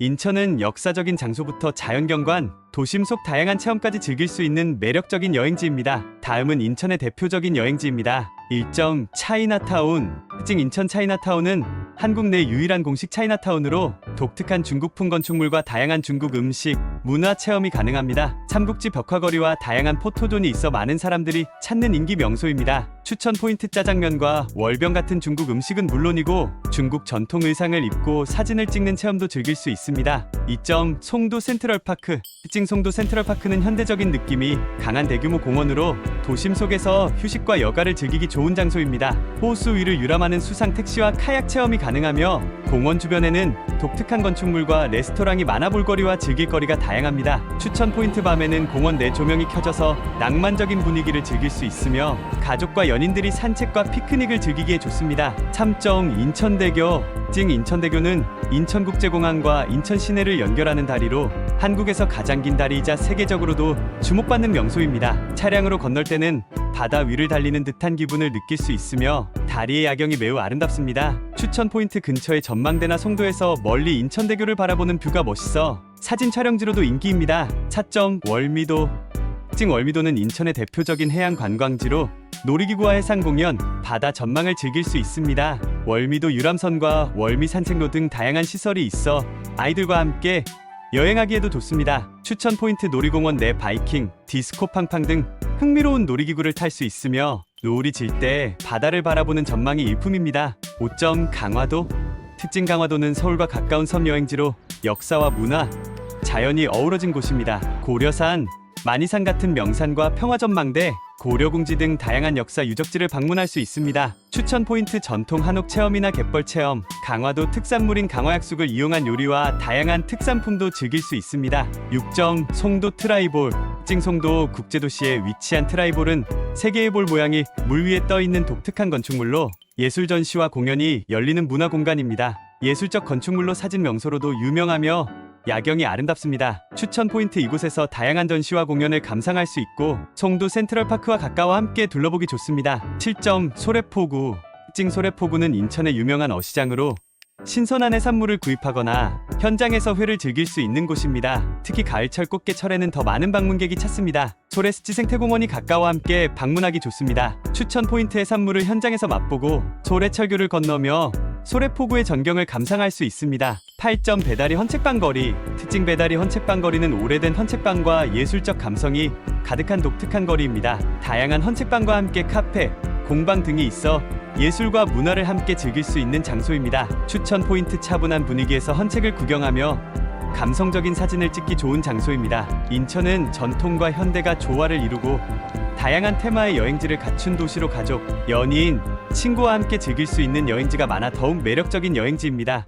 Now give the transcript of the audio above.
인천은 역사적인 장소부터 자연경관, 도심 속 다양한 체험까지 즐길 수 있는 매력적인 여행지입니다. 다음은 인천의 대표적인 여행지입니다. 1점 차이나타운. 특징 인천 차이나타운은 한국 내 유일한 공식 차이나타운으로 독특한 중국풍 건축물과 다양한 중국 음식, 문화 체험이 가능합니다. 삼국지 벽화거리와 다양한 포토존이 있어 많은 사람들이 찾는 인기 명소입니다. 추천 포인트 짜장면과 월병 같은 중국 음식은 물론이고 중국 전통 의상을 입고 사진을 찍는 체험도 즐길 수 있습니다. 2점 송도 센트럴파크. 특징 송도 센트럴파크는 현대적인 느낌이 강한 대규모 공원으로 도심 속에서 휴식과 여가를 즐기기 좋은 장소입니다. 호수 위를 유람하 는 수상 택시와 카약 체험이 가능하며 공원 주변에는 독특한 건축물과 레스토랑이 많아 볼거리와 즐길 거리가 다양합니다. 추천 포인트 밤에는 공원 내 조명이 켜져서 낭만적인 분위기를 즐길 수 있으며 가족과 연인들이 산책과 피크닉을 즐기기에 좋습니다. 3점 인천대교 찡 인천대교는 인천국제공항과 인천 시내를 연결하는 다리로 한국에서 가장 긴 다리이자 세계적으로도 주목받는 명소입니다. 차량으로 건널 때는 바다 위를 달리는 듯한 기분을 느낄 수 있으며 다리의 야경이 매우 아름답습니다. 추천 포인트 근처의 전망대나 송도에서 멀리 인천대교를 바라보는 뷰가 멋있어 사진 촬영지로도 인기입니다. 차점 월미도 특징 월미도는 인천의 대표적인 해양 관광지로 놀이기구와 해상 공연, 바다 전망을 즐길 수 있습니다. 월미도 유람선과 월미 산책로 등 다양한 시설이 있어 아이들과 함께 여행하기에도 좋습니다. 추천 포인트 놀이공원 내 바이킹, 디스코 팡팡 등 흥미로운 놀이기구를 탈 수 있으며 노을이 질 때 바다를 바라보는 전망이 일품입니다. 5점 강화도 특징 강화도는 서울과 가까운 섬 여행지로 역사와 문화, 자연이 어우러진 곳입니다. 고려산, 만이산 같은 명산과 평화전망대, 고려궁지 등 다양한 역사 유적지를 방문할 수 있습니다. 추천 포인트 전통 한옥 체험이나 갯벌 체험, 강화도 특산물인 강화약숙을 이용한 요리와 다양한 특산품도 즐길 수 있습니다. 6점 송도 트라이볼 특징 송도 국제도시에 위치한 트라이볼은 세계의 볼 모양이 물 위에 떠 있는 독특한 건축물로 예술 전시와 공연이 열리는 문화 공간입니다. 예술적 건축물로 사진 명소로도 유명하며 야경이 아름답습니다. 추천 포인트 이곳에서 다양한 전시와 공연을 감상할 수 있고 송도 센트럴파크와 가까워 함께 둘러보기 좋습니다. 7점 소래포구 특징 소래포구는 인천의 유명한 어시장으로 신선한 해산물을 구입하거나 현장에서 회를 즐길 수 있는 곳입니다. 특히 가을철 꽃게철에는 더 많은 방문객이 찾습니다. 소래스치 생태공원이 가까워 함께 방문하기 좋습니다. 추천 포인트 해산물을 현장에서 맛보고 소래철교를 건너며 소래포구의 전경을 감상할 수 있습니다. 8점 배다리 헌책방 거리 특징 배다리 헌책방 거리는 오래된 헌책방과 예술적 감성이 가득한 독특한 거리입니다. 다양한 헌책방과 함께 카페, 공방 등이 있어 예술과 문화를 함께 즐길 수 있는 장소입니다. 추천 포인트 차분한 분위기에서 헌책을 구경하며 감성적인 사진을 찍기 좋은 장소입니다. 인천은 전통과 현대가 조화를 이루고 다양한 테마의 여행지를 갖춘 도시로 가족, 연인, 친구와 함께 즐길 수 있는 여행지가 많아 더욱 매력적인 여행지입니다.